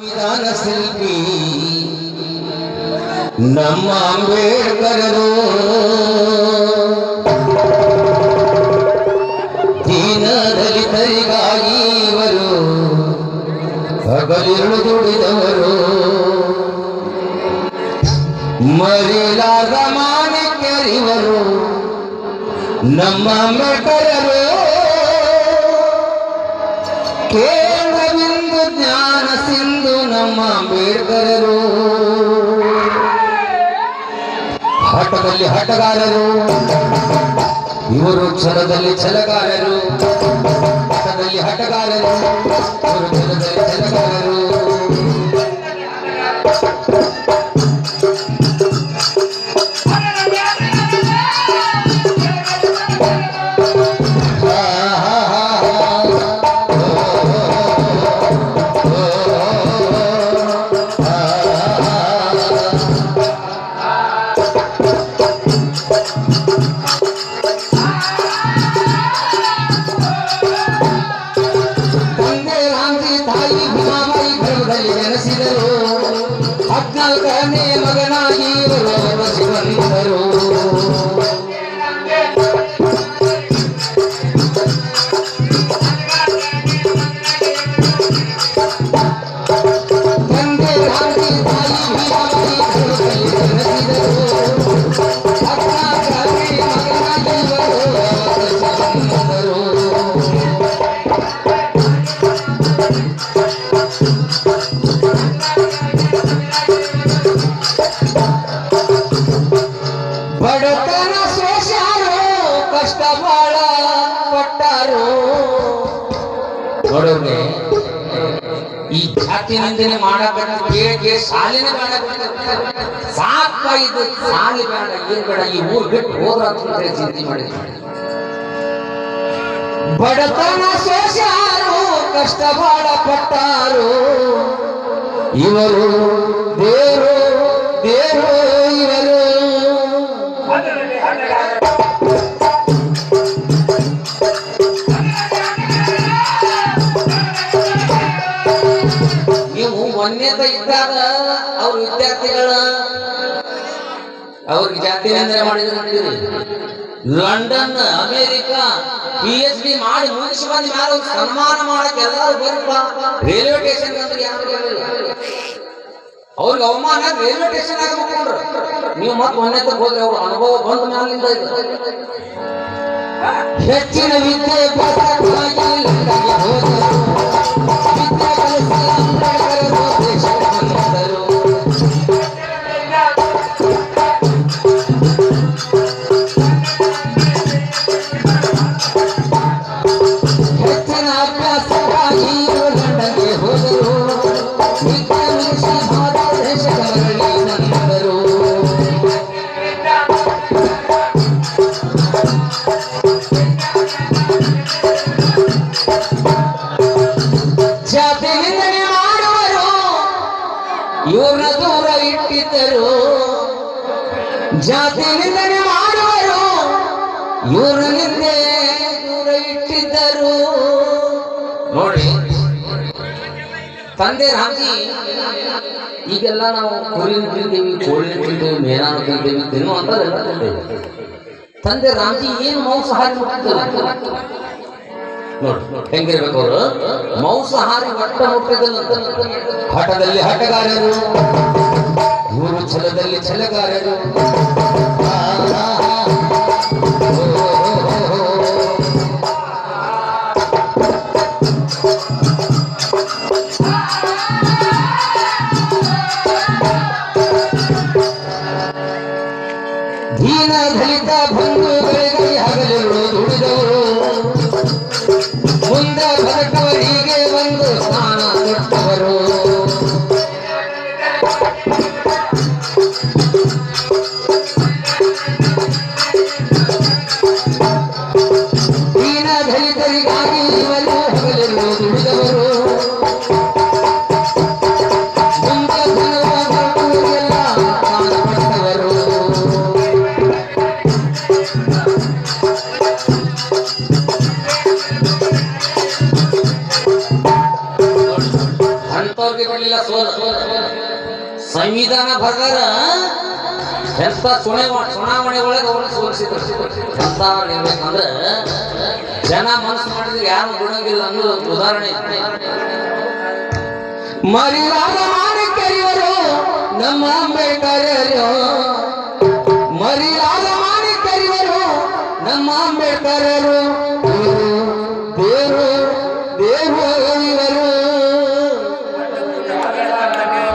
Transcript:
ಸಂವಿಧಾನ ಶಿಲ್ಪಿ. ನಮ್ಮ ಅಂಬೇಡ್ಕರರು ದೀನ ದಲಿತರಿಗಾಗಿ ಇವರು ಹಗಲಿರುಳು ದುಡಿದವರು. ಮರಿಲಾದ ಮಾಣಿಕ್ಯರಿವರು ನಮ್ಮ ಅಂಬೇಡ್ಕರರು ನಮ್ಮ ಅಂಬೇಡ್ಕರರು ಹಠದಲ್ಲಿ ಹಠಗಾರರು ಇವರು ಛಲದಲ್ಲಿ ಛಲಗಾರರು. काल मगना ही रो ನೋಡೋರ್ಗೆ ಈ ಜಾತಿ ನಿಂದನೆ ಮಾಡಬೇಡ ಕೇಳಿಗೆ ಶಾಲಿನ ಬೇಡ ಸಾಕ ಇದು ಶಾಲೆ ಬೇಡ ಏನ್ ಬೇಡ ಈ ಊರ್ ಬಿಟ್ಟು ಹೋದ್ರ ಅಂತ ಚಿಂತೆ ಮಾಡಿದ್ವಿ ಬಡತನ ಸೋಸಾರು ಕಷ್ಟ ಬಾಳ ಪಟ್ಟಾರು. ಇವರು ದೇವರು ಮೊನ್ನೆದ ಇದ್ದಾಗ ಅವ್ರ ವಿದ್ಯಾರ್ಥಿಗಳ ಅವ್ರ ವಿದ್ಯಾರ್ಥಿ ಅಂದ್ರೆ ಮಾಡಿದ್ರು London, America P H D ಮಾಡಿ ಮುಗಿಸಿ ಬಂದ ಮೇಲೆ ಸನ್ಮಾನ ಮಾಡಕ್ಕೆ ಎಲ್ಲರೂ ಬರಪ್ಪ. ರೈಲ್ವೆ ಸ್ಟೇಷನ್ ಅಂದ್ರೆ ಯಾರು. ಅವ್ರಿಗೆ ಅವಮಾನ ರೈಲ್ವೆ ಸ್ಟೇಷನ್ ಆಗ್ಬಿಟ್ರು ನೀವು ಮತ್ತೆ ಮೊನ್ನೆ ಹೋದ್ರೆ ಅವ್ರ ಅನುಭವ ಬಂದ ಮ್ಯಾಲಿಂದ ಇದು. ಹೆಚ್ಚಿನ ವಿದ್ಯಾಭ್ಯಾಸಕ್ಕಾಗಿ ಇವ್ರನ್ನ ದೂರ ಇಟ್ಟಿದ್ದರು ಜಾತಿ ನಿಂದನೆ ಮಾಡುವರು. ಇವ್ರ ನಿಂದೆ ದೂರ ಇಟ್ಟಿದ್ದರು ನೋಡಿ, ತಂದೆ ರಾಜಿ, ಈಗೆಲ್ಲ ನಾವು ಕುರಿನ ತಿಂತೀವಿ ಕೋಳಿ ತಿಂತೀವಿ ಮೇನಾನ ತಿಂತೀವಿ ತಿನ್ನುವಂಥದ್ದೆಲ್ಲ ತಂದೆ ರಾಮಜಿ ಏನು ಮಾಂಸಾಹಾರಿ ಮುಟ್ಟಿದ್ದರು ನೋಡಿ ಹೆಂಗಿರ್ಬೇಕು ಅವರು? ಮಾಂಸಾಹಾರಿ ಹೊಟ್ಟ ಮುಟ್ಟಿದಲ್ಲ ಹಠದಲ್ಲಿ ಹಠಗಾರರು ಇವರು ಛಲದಲ್ಲಿ ಛಲಗಾರರು. ದೀನ ದಲಿತ ಬಂಧುಗಳಿಗೆ ಕೊಡಲಿಲ್ಲ ಸಂವಿಧಾನ ಬರ್ದಾರ ಎಂತ ಚುನಾವಣೆ ಚುನಾವಣೆ ಒಳಗೆ ಅವ್ರನ್ನ ಸೋಲಿಸಿದ್ರು. ಎಂತ ಹೇಳ್ಬೇಕಂದ್ರ ಜನ ಮನಸ್ಸು ಮಾಡಿದ್ರೆ ಯಾರು ಗುಣಗಿಲ್ಲ ಅನ್ನೋದು ಉದಾಹರಣೆ ಮರಿಲಾದ ಮಾಡಿ ಕರೆಯುವರು ನಮ್ಮ ಅಂಬೇಡ್ಕರರು ಮರಿಲಾದ ಮಾಡಿ ಕರೆಯುವರು ನಮ್ಮ ಅಂಬೇಡ್ಕರರು